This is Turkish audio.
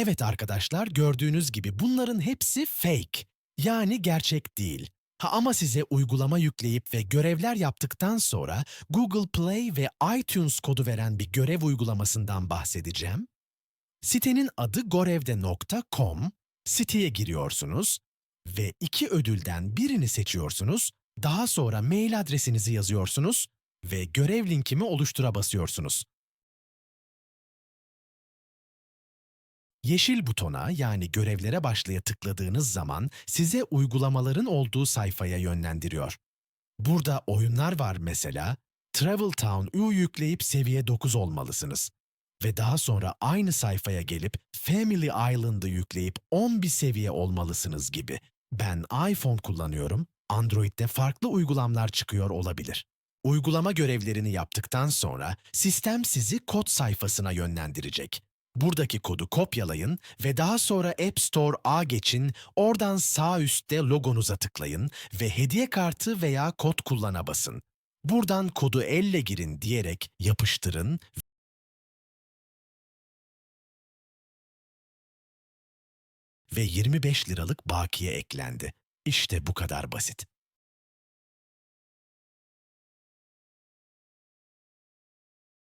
Evet arkadaşlar gördüğünüz gibi bunların hepsi fake. Yani gerçek değil. Ha ama size uygulama yükleyip ve görevler yaptıktan sonra Google Play ve iTunes kodu veren bir görev uygulamasından bahsedeceğim. Sitenin adı gorevde.com. Siteye giriyorsunuz ve iki ödülden birini seçiyorsunuz. Daha sonra mail adresinizi yazıyorsunuz ve görev linkimi oluştura basıyorsunuz. Yeşil butona yani görevlere başlaya tıkladığınız zaman size uygulamaların olduğu sayfaya yönlendiriyor. Burada oyunlar var mesela. Travel Town U yükleyip seviye 9 olmalısınız. Ve daha sonra aynı sayfaya gelip Family Island'ı yükleyip 11 seviye olmalısınız gibi. Ben iPhone kullanıyorum, Android'de farklı uygulamalar çıkıyor olabilir. Uygulama görevlerini yaptıktan sonra sistem sizi kod sayfasına yönlendirecek. Buradaki kodu kopyalayın ve daha sonra App Store A geçin, oradan sağ üstte logonuza tıklayın ve hediye kartı veya kod kullana basın. Buradan kodu elle girin diyerek yapıştırın ve 25 liralık bakiye eklendi. İşte bu kadar basit.